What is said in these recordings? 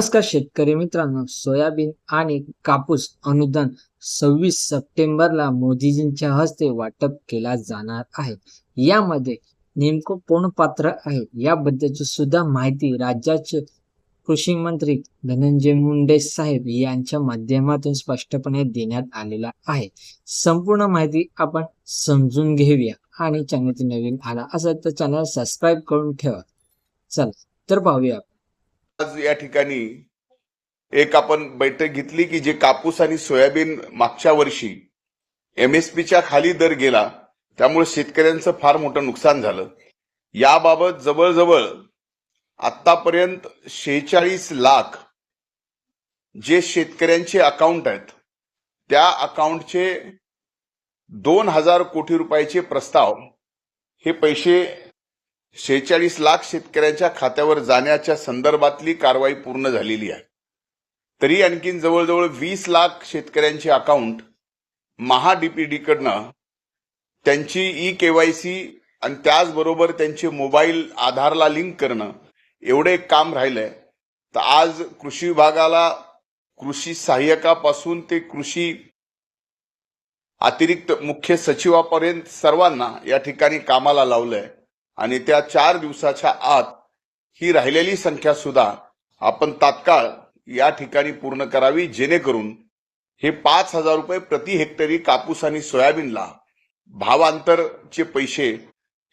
नमस्कार शेतकरी मित्रांनो सोयाबीन आणि कापूस अनुदान सव्वीस सप्टेंबरला मोदीजींच्या हस्ते वाटप केला जाणार आहे. यामध्ये नेमकं कोण पात्र आहे याबद्दलची सुद्धा माहिती राज्याचे कृषी मंत्री धनंजय मुंडे साहेब यांच्या माध्यमातून स्पष्टपणे देण्यात आलेला आहे. संपूर्ण माहिती आपण समजून घेऊया आणि चॅनल नवीन आला असेल तर चॅनल सबस्क्राईब करून ठेवा. चल तर पाहूया आज या ठिकाणी एक आपण बैठक घेतली की जे कापूस आणि सोयाबीन मागच्या वर्षी एमएसपीच्या खाली दर गेला त्यामुळे शेतकऱ्यांचं फार मोठं नुकसान झालं. याबाबत जवळजवळ आतापर्यंत शेहेचाळीस लाख जे शेतकऱ्यांचे अकाउंट आहेत त्या अकाउंटचे दोन हजार कोटी रुपयाचे प्रस्ताव हे पैसे शेहेचाळीस लाख शेतकऱ्यांच्या खात्यावर जाण्याच्या संदर्भातली कारवाई पूर्ण झालेली आहे. तरी आणखीन जवळजवळ वीस लाख शेतकऱ्यांचे अकाउंट महाडीपीडी कडनं त्यांची ई केवायसी आणि त्याचबरोबर त्यांचे मोबाईल आधारला लिंक करणं एवढे काम राहिलंय. तर आज कृषी विभागाला कृषी सहाय्यकापासून ते कृषी अतिरिक्त मुख्य सचिवापर्यंत सर्वांना या ठिकाणी कामाला लावलंय. आणि त्या चार दिवसाच्या आत ही राहिलेली संख्या सुद्धा आपण तात्काळ या ठिकाणी पूर्ण करावी जेणेकरून हे पाच हजार रुपये प्रति हेक्टरी कापूस आणि सोयाबीनला भावांतरचे पैसे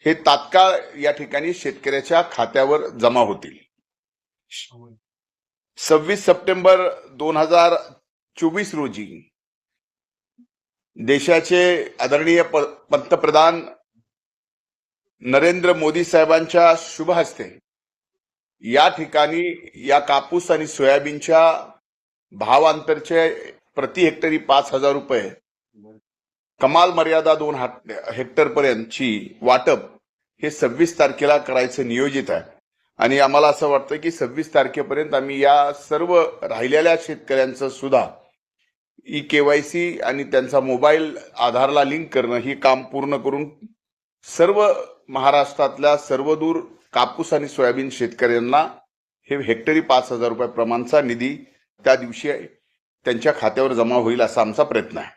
हे तात्काळ या ठिकाणी शेतकऱ्याच्या खात्यावर जमा होतील. सव्वीस सप्टेंबर दोन हजार चोवीस रोजी देशाचे आदरणीय पंतप्रधान नरेंद्र मोदी साहेबांच्या शुभ हस्ते या ठिकाणी या कापूस आणि सोयाबीनच्या भावांतरचे प्रति हेक्टरी पाच हजार रुपये कमाल मर्यादा दोन हेक्टर पर्यंतची वाटप हे सव्वीस तारखेला करायचं नियोजित आहे. आणि आम्हाला असं वाटतं की सव्वीस तारखेपर्यंत आम्ही या सर्व राहिलेल्या शेतकऱ्यांचं सुद्धा ई केवायसी आणि त्यांचा मोबाईल आधारला लिंक करणं ही काम पूर्ण करून सर्व महाराष्ट्रातल्या सर्वदूर कापूस आणि सोयाबीन शेतकऱ्यांना हे हेक्टरी पाच हजार रुपये प्रमाणचा निधी त्या दिवशी त्यांच्या खात्यावर जमा होईल असा आमचा प्रयत्न आहे.